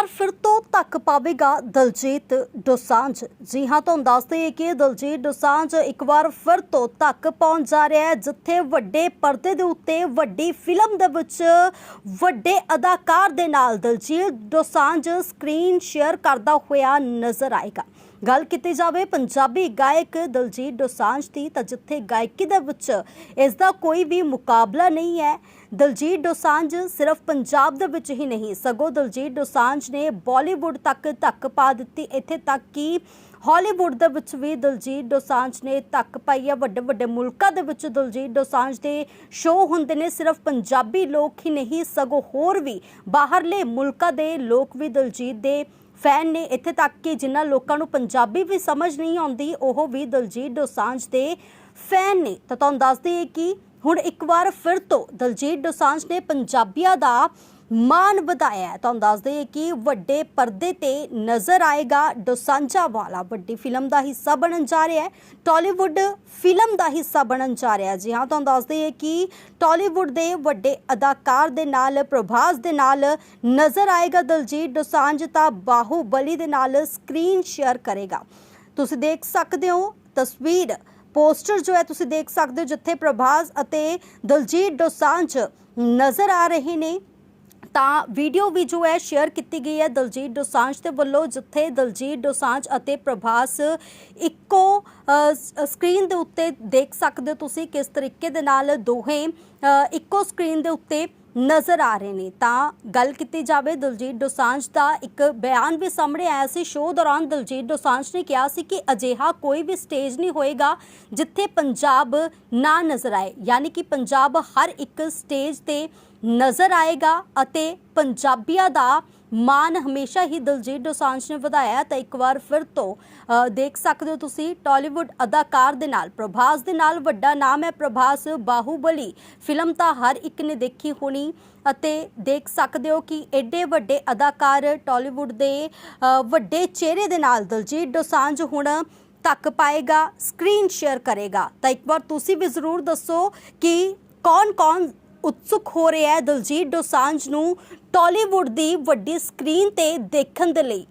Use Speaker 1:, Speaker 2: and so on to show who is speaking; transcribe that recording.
Speaker 1: ਵਾਰ ਫਿਰ ਤੋਂ ਧੱਕ ਪਾਵੇਗਾ ਦਲਜੀਤ ਦੋਸਾਂਝ। ਜੀ ਹਾਂ, ਤੁਹਾਨੂੰ ਦੱਸਦੇ ਹਾਂ ਕਿ ਦਲਜੀਤ ਦੋਸਾਂਝ ਇੱਕ ਵਾਰ ਫਿਰ ਤੋਂ ਧੱਕ ਪਹੁੰਚ ਜਾ ਰਿਹਾ ਹੈ, ਜਿੱਥੇ ਵੱਡੇ ਪਰਦੇ ਦੇ ਉੱਤੇ ਵੱਡੀ ਫਿਲਮ ਦੇ ਵਿੱਚ ਵੱਡੇ ਅਦਾਕਾਰ ਦੇ ਨਾਲ ਦਲਜੀਤ ਦੋਸਾਂਝ ਸਕਰੀਨ ਸ਼ੇਅਰ ਕਰਦਾ ਹੋਇਆ ਨਜ਼ਰ ਆਏਗਾ। ਗੱਲ ਕੀਤੀ ਜਾਵੇ, ਪੰਜਾਬੀ ਗਾਇਕ ਦਲਜੀਤ ਦੋਸਾਂਝ ਦੀ, ਤਾਂ ਜਿੱਥੇ ਗਾਇਕੀ ਦੇ ਵਿੱਚ ਇਸ ਦਾ ਕੋਈ ਵੀ ਮੁਕਾਬਲਾ ਨਹੀਂ ਹੈ, ਦਲਜੀਤ ਦੋਸਾਂਝ ਸਿਰਫ ਪੰਜਾਬ ਦੇ ਵਿੱਚ ਹੀ ਨਹੀਂ, ਸਗੋਂ ਦਲਜੀਤ ਦੋਸਾਂਝ ਨੇ ਬਾਲੀਵੁੱਡ ਤੱਕ ਧੱਕ ਪਾ ਦਿੱਤੀ। ਇੱਥੇ ਤੱਕ ਕਿ ਹਾਲੀਵੁੱਡ ਦੇ ਵਿੱਚ ਵੀ ਦਲਜੀਤ ਦੋਸਾਂਝ ਨੇ ਧੱਕ ਪਾਈ ਹੈ। ਵੱਡੇ ਵੱਡੇ ਮੁਲਕਾਂ ਦੇ ਵਿੱਚ ਦਲਜੀਤ ਦੋਸਾਂਝ ਦੇ ਸ਼ੋਅ ਹੁੰਦੇ ਨੇ, ਸਿਰਫ ਪੰਜਾਬੀ ਲੋਕ ਹੀ ਨਹੀਂ, ਸਗੋਂ ਹੋਰ ਵੀ ਬਾਹਰਲੇ ਮੁਲਕਾਂ ਦੇ ਲੋਕ ਵੀ ਦਲਜੀਤ ਦੇ ਫੈਨ ਨੇ ਇੱਥੇ ਤੱਕ ਕਿ ਜਿਨ੍ਹਾਂ ਲੋਕਾਂ ਨੂੰ ਪੰਜਾਬੀ ਵੀ ਸਮਝ ਨਹੀਂ ਆਉਂਦੀ, ਉਹ ਵੀ ਦਲਜੀਤ ਦੋਸਾਂਝ ਦੇ ਫੈਨ ਨੇ। ਤਾਂ ਤੁਹਾਨੂੰ ਦੱਸ ਹਾਂ ਕਿ ਹੁਣ ਇੱਕ ਵਾਰ ਫਿਰ ਤੋਂ ਦਲਜੀਤ ਦੋਸਾਂਝ ਨੇ ਪੰਜਾਬੀਆਂ ਦਾ ਮਾਣ ਵਧਾਇਆ ਤੁਹਾਨੂੰ ਦੱਸ ਹਾਂ ਕਿ ਵੱਡੇ ਪਰਦੇ ਤੇ ਨਜ਼ਰ ਆਏਗਾ ਡੋਸਾਂਝਾ ਵਾਲਾ। ਵੱਡੀ ਫਿਲਮ ਦਾ ਹਿੱਸਾ ਬਣਨ ਜਾ ਰਿਹਾ ਹੈ। ਟਾਲੀਵੁੱਡ ਫਿਲਮ ਦਾ ਹਿੱਸਾ ਬਣਨ ਜਾ ਰਿਹਾ ਜੀ ਹਾਂ, ਤੁਹਾਨੂੰ ਦੱਸ ਹਾਂ ਕਿ ਟਾਲੀਵੁੱਡ ਦੇ ਵੱਡੇ ਅਦਾਕਾਰ ਦੇ ਨਾਲ, ਪ੍ਰਭਾਸ ਦੇ ਨਾਲ ਨਜ਼ਰ ਆਏਗਾ ਦਲਜੀਤ ਡੋਸਾਂਝ ਤਾਂ ਬਾਹੂਬਲੀ ਦੇ ਨਾਲ ਸਕਰੀਨ ਸ਼ੇਅਰ ਕਰੇਗਾ। ਤੁਸੀਂ ਦੇਖ ਸਕਦੇ ਹੋ ਤਸਵੀਰ। ਪੋਸਟਰ ਜੋ ਹੈ, ਤੁਸੀਂ ਦੇਖ ਸਕਦੇ ਹੋ ਜਿੱਥੇ ਪ੍ਰਭਾਸ ਅਤੇ ਦਲਜੀਤ ਡੋਸਾਂਝ ਨਜ਼ਰ ਆ ਰਹੇ ਨੇ। ਤਾਂ ਵੀਡੀਓ ਵੀ ਜੋ ਹੈ ਸ਼ੇਅਰ ਕੀਤੀ ਗਈ ਹੈ ਦਲਜੀਤ ਦੋਸਾਂਝ ਦੇ ਵੱਲੋਂ, ਜਿੱਥੇ ਦਲਜੀਤ ਦੋਸਾਂਝ ਅਤੇ ਪ੍ਰਭਾਸ ਇੱਕੋ ਸਕਰੀਨ ਦੇ ਉੱਤੇ ਦੇਖ ਸਕਦੇ ਹੋ ਤੁਸੀਂ ਕਿਸ ਤਰੀਕੇ ਦੇ ਨਾਲ ਦੋਹੇ ਇੱਕੋ ਸਕਰੀਨ ਦੇ ਉੱਤੇ ਨਜ਼ਰ ਆ ਰਹੇ ਨੇ। ਤਾਂ ਗੱਲ ਕੀਤੀ ਜਾਵੇ ਦਲਜੀਤ ਦੋਸਾਂਝ ਦਾ, ਇੱਕ ਬਿਆਨ ਵੀ ਸਾਹਮਣੇ ਆਇਆ ਸੀ। ਸ਼ੋਅ ਦੌਰਾਨ ਦਲਜੀਤ ਦੋਸਾਂਝ ਨੇ ਕਿਹਾ ਸੀ ਕਿ ਅਜਿਹਾ ਕੋਈ ਵੀ ਸਟੇਜ ਨਹੀਂ ਹੋਏਗਾ ਜਿੱਥੇ ਪੰਜਾਬ ਨਾ ਨਜ਼ਰ ਆਏ। ਯਾਨੀ ਕਿ ਪੰਜਾਬ ਹਰ ਇੱਕ ਸਟੇਜ ਤੇ ਨਜ਼ਰ ਆਏਗਾ ਅਤੇ ਪੰਜਾਬੀਆਂ ਦਾ ਮਾਨ ਹਮੇਸ਼ਾ ਹੀ ਦਲਜੀਤ ਦੋਸਾਂਝ ਨੇ ਵਧਾਇਆ ਤਾਂ ਇੱਕ ਵਾਰ ਫਿਰ ਤੋਂ ਦੇਖ ਸਕਦੇ ਹੋ ਤੁਸੀਂ, ਟਾਲੀਵੁੱਡ ਅਦਾਕਾਰ ਦੇ ਨਾਲ, ਪ੍ਰਭਾਸ ਦੇ ਨਾਲ ਵੱਡਾ ਨਾਮ ਹੈ ਪ੍ਰਭਾਸ ਬਾਹੂਬਲੀ। ਫਿਲਮ ਤਾਂ ਹਰ ਇੱਕ ਨੇ ਦੇਖੀ ਹੋਣੀ ਅਤੇ ਦੇਖ ਸਕਦੇ ਹੋ ਕਿ ਐਡੇ ਵੱਡੇ ਅਦਾਕਾਰ ਟਾਲੀਵੁੱਡ ਦੇ ਵੱਡੇ ਚਿਹਰੇ ਦੇ ਨਾਲ ਦਿਲਜੀਤ ਦੋਸਾਂਝ ਹੁਣ ਤੱਕ ਪਾਏਗਾ, ਸਕਰੀਨ ਸ਼ੇਅਰ ਕਰੇਗਾ। ਤਾਂ ਇੱਕ ਵਾਰ ਤੁਸੀਂ ਵੀ ਜ਼ਰੂਰ ਦੱਸੋ ਕਿ ਕੌਣ-ਕੌਣ ਉਤਸੁਕ ਹੋ ਰਿਹਾ ਹੈ ਦਲਜੀਤ ਦੋਸਾਂਝ ਨੂੰ ਟਾਲੀਵੁੱਡ ਦੀ ਵੱਡੀ ਸਕਰੀਨ ਤੇ ਦੇਖਣ ਦੇ ਲਈ।